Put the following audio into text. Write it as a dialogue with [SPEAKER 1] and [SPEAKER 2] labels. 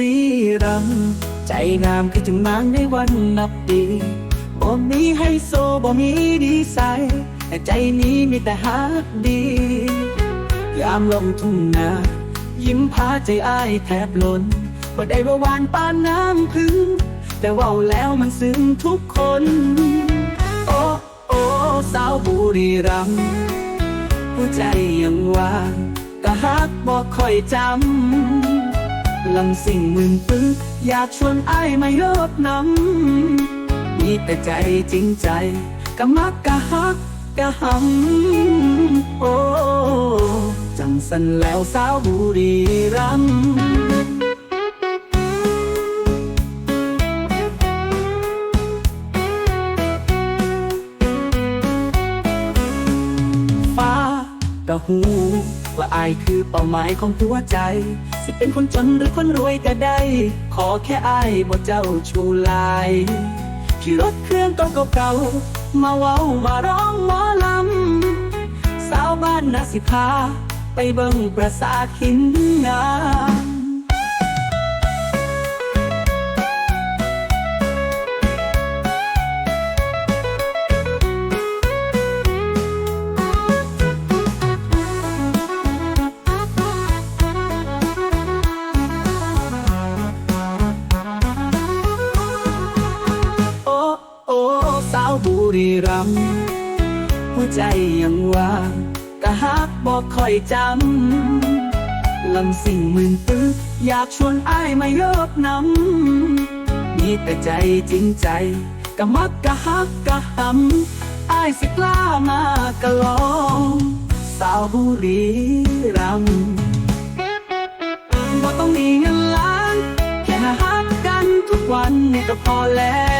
[SPEAKER 1] รีรำใจงามคือจังนางในวันนับปีบ่มีให้โซบ่มีดีใสแต่ใจนี้มีแต่ฮักดี ยามลงทุ่งนา ยิ้มพาใจอ้ายแทบล้นบ่ได้ว่าวานปานน้ำพึ่งแต่ว่าแล้วมันซึ้งทุกคน โอ้โอ้สาวบุรีรัมย์ผู้ใจยังว่างก็ฮักบ่ค่อยจำ ลำสิ่งมึงปึ้งอยากชวนไอ้มายบน้ำมีแต่ใจจริงใจกะมักกะฮักกะหำโอ้จังสันแล้วสาวบุรีรัมย์ ก็หูว่าอายคือเป้าหมายของหัวใจ สิเป็นคนจนหรือคนรวยก็ได้ ขอแค่อายบ่เจ้าชูลายขี่รถเครื่องก็เก่าๆมาเว้ามาร้องหมอลำสาวบ้านนาสิพาไปเบิ่งประสาทหินงาม บุรีรัมย์หัวใจยังว่างกะฮักบอกคอยจำลำสิ่งมื่นตื้ออยากชวนอ้ายมายบน้ำมีแต่ใจจริงใจกะมักกะฮักกะหำอ้ายสิกล้ามากะลอง สาวบุรีรัมย์บ่ต้องมีเงินล้าน แค่มาฮักกันทุกวันนี่ก็พอแล้ว